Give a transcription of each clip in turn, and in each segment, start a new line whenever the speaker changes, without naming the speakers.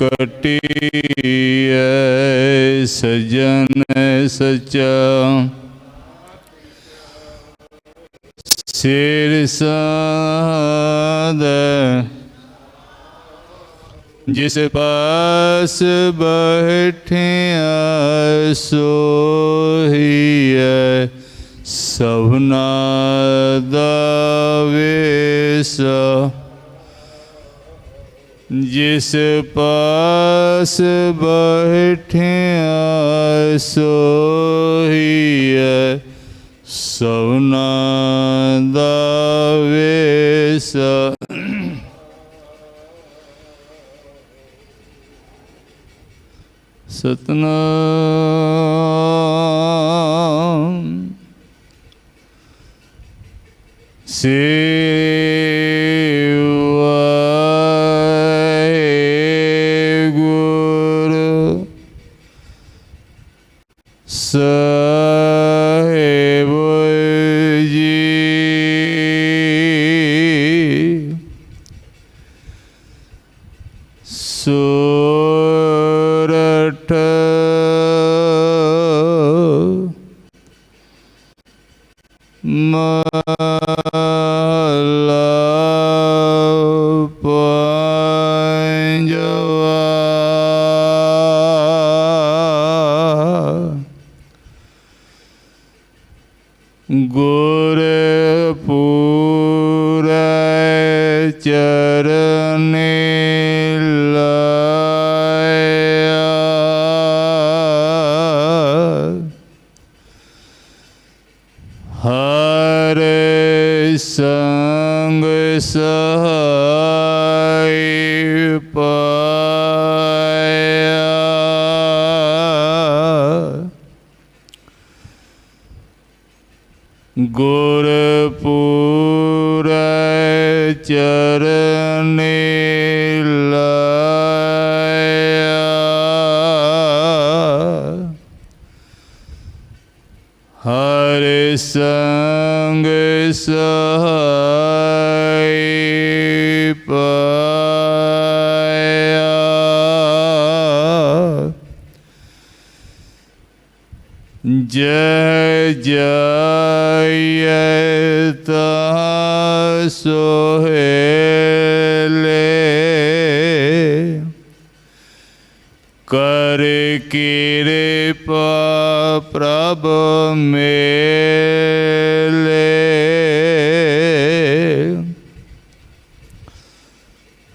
कटिए सजन सचा। सिर सद जिस पास बैठे सोही है सभनादा जिस पास बैठे सोही सुना देश सतना से सुरठ गुरपुर ਗੁਰ ਪੂਰੈ ਚਰਨੇ ਲਾਇਆ। ਹਰ ਸੰਗ ਸਹਾਈ ਪਾਇਆ। ਜੈ ਜੈ सोहेले कर कृपा प्रभु मेले।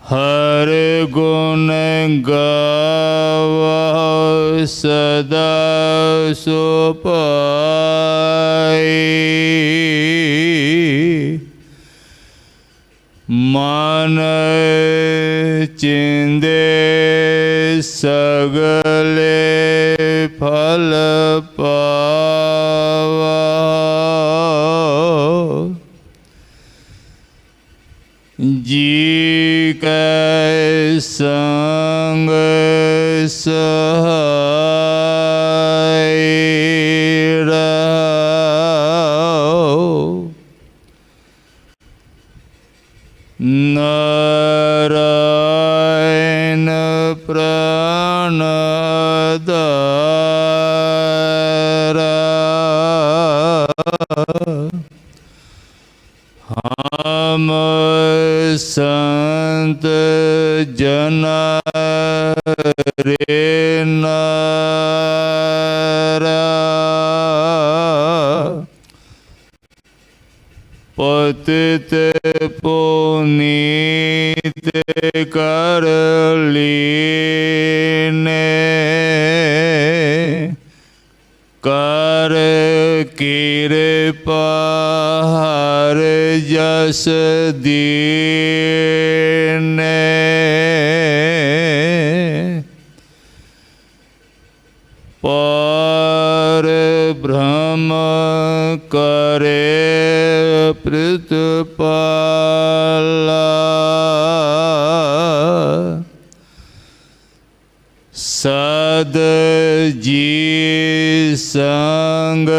हर गुण गदा सुपाई। ਮਨ ਚਿੰਦੇ ਸਗ नर। पतित पुनीत कर लीने। कर कृपा हर जस दीने। ਪ੍ਰਤਪਾਲਾ ਸਦ ਜੀ ਸੰਗ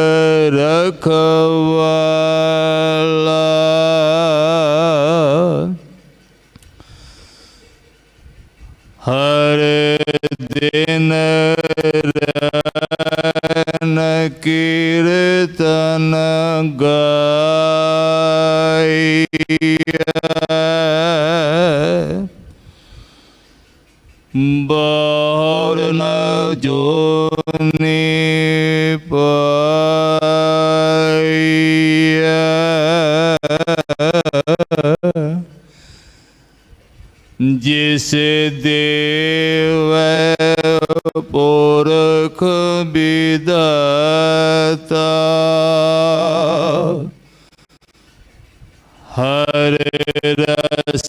ਰਖਵਾਲਾ ਹਰ दिन रन कीर्तन गाई न जोनी जिस दे ਪੁਰਖ ਬਿਦਾਤਾ ਹਰ ਰਸ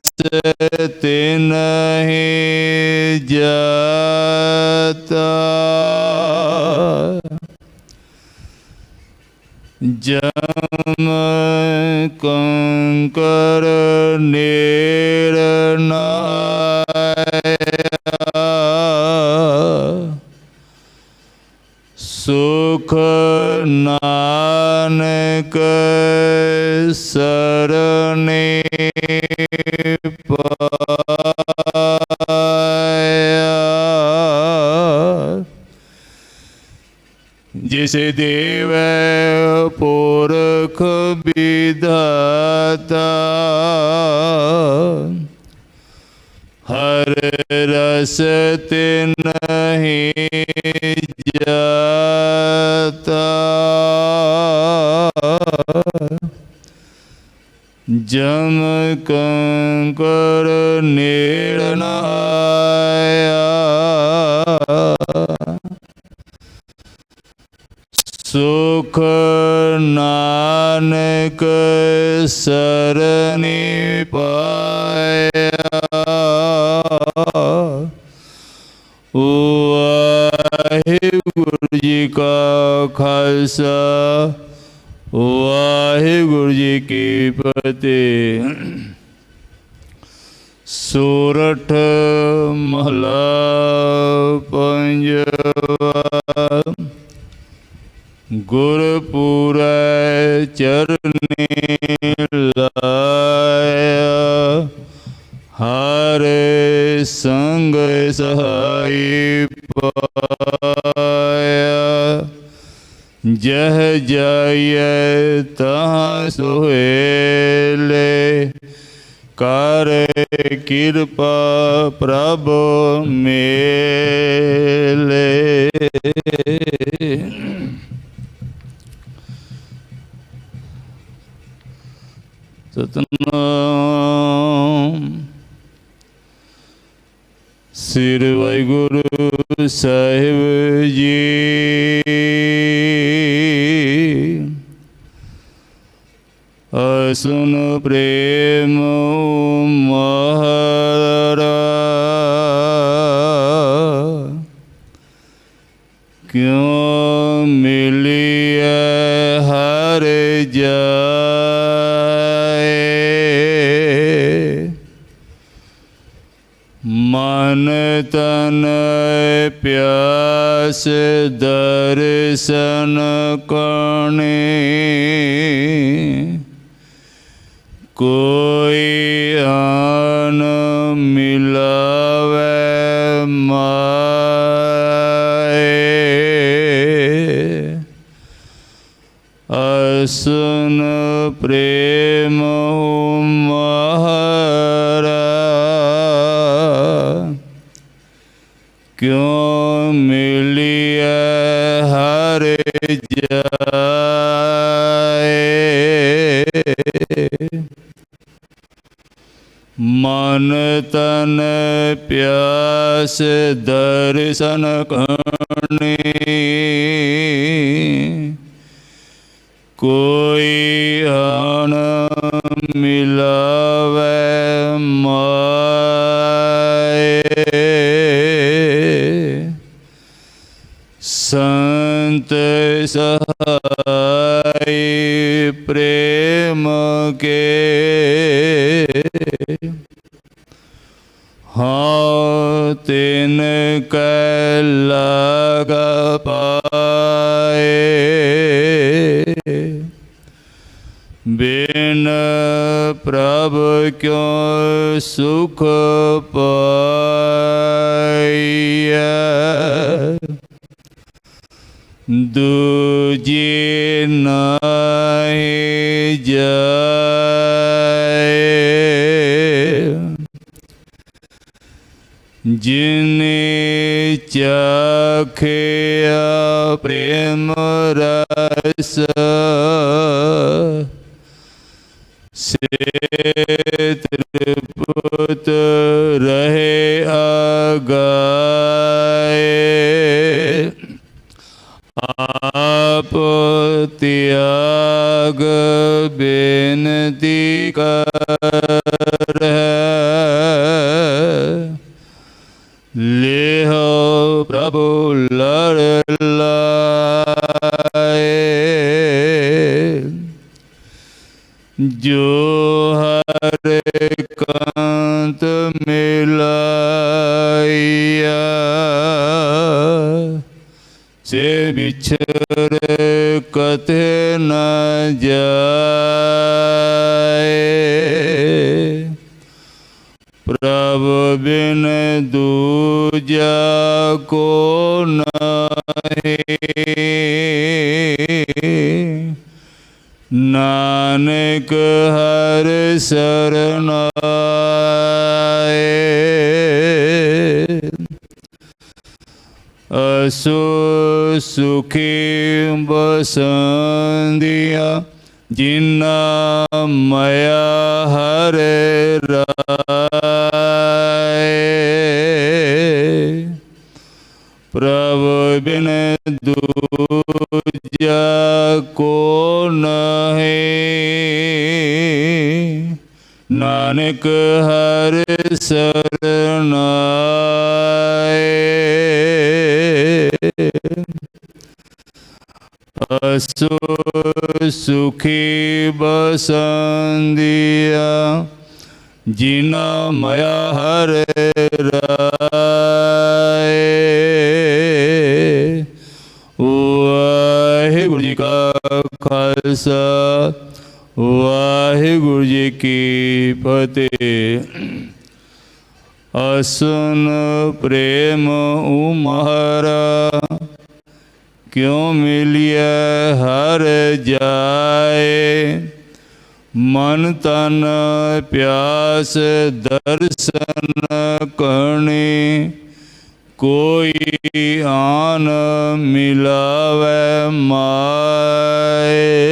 ਤਿਨਹਿ ਜਤਾ। ਜਮ ਕੰਕਰ ਨਿਰਨਾਇਆ सुख नानक शरणे जिस देव पुरख विधाता हर रस नहीं जा ਜਾਤਾ ਜਮ ਕੰਕਰ ਨੇੜਨਾਇਆ ਸੁਖ ਨਾਨਕ ਸਰਨੀ ਪਾਇਆ ਵਾਹਿਗੁਰੂ ਜੀ ਕਾ ਖਾਲਸਾ, ਵਾਹਿਗੁਰੂ ਜੀ ਕੀ ਫਤਿਹ। ਸੂਰਠ ਮਹਲਾ ਪੰਜਵਾ, ਗੁਰਪੂਰੈ ਚਰਨੇ ਲਾਇਆ, ਹਰੇ ਸੰਗ ਸਹਾਈ ਪਾਇਆ। ਜਹ ਜਾਈਐ ਤਹਾਂ ਸੁਹੇਲੇ ਕਰ ਕਿਰਪਾ ਪ੍ਰਭ ਮੇਲੇ। ਸਤਨਾਮ। ਸਿਰ ਵਾਹਿਗੁਰੂ ਸਾਹਿਬ ਜੀ। ਅਸੁਨ ਪ੍ਰੇਮ ਮਹਾਰਾ। ਕਿਉ ਮਿਲਿਐ ਹਰ ਜਾਏ? ਮਨ ਤਨ ਪਿਆਸ ਦਰਸ਼ਨ ਕਣੇ। ਕੋਈ ਆਨ ਮਿਲਾਵੇ ਮਾਏ। ਅਸਨ ਪ੍ਰੇਮ ਮਹਾਰਾ ਕਿਉ ਮਿਲਿਐ ਹਰ ਮਨ ਤਨ ਪਿਆਸ ਦਰਸ਼ਨ ਕਰਨੇ। ਕੋਈ ਆਣ ਮਿਲਾਵੇ ਮਾਏ। ਸੰਤ ਸਹਾਈ ਪ੍ਰੇਮ ਕੇ हाँ तीन लग पाए। बिन प्रभ क्यों सुख पाए दूजी नहीं जा जिने चखे प्रेम रस से त्रिपुत रहे। जो हर कांत मिलाया से बिछर कथ न जाए। प्रभ बिन दूजा को नहीं। ਨਾਨਕ ਹਰ ਸਰਣ ਆਏ। ਅਸੋ ਸੁਖੀ ਬਸੰਦੀਆ ਜਿਨਾ ਮਇਆ ਹਰੇ ਰਾਏ। ਪ੍ਰਭ ਬਿਨ ਦੂਜਾ ਕੋ ਨਾਨਕ ਹਰ ਸਰਣ ਆਏ। ਅਸੋ ਸੁਖੀ ਬਸੰਦੀਆ, ਜਿਨਾ ਮਇਆ ਹਰੇ ਰਾਏ। ਵਾਹਿਗੁਰੂ ਜੀ ਕਾ ਖਾਲਸਾ, ਵਾਹਿਗੁਰੂ ਜੀ ਕੀ ਕੀ ਫਤਿਹ ਅਸਨ ਪ੍ਰੇਮ ਉਮਹਰਾ, ਕਿਉ ਮਿਲਿਐ ਹਰ ਜਾਏ? ਮਨ ਤਨ ਪਿਆਸ ਦਰਸ਼ਨ ਕਰਨੀ, ਕੋਈ ਆਨ ਮਿਲਾਵੇ ਮਾਏ।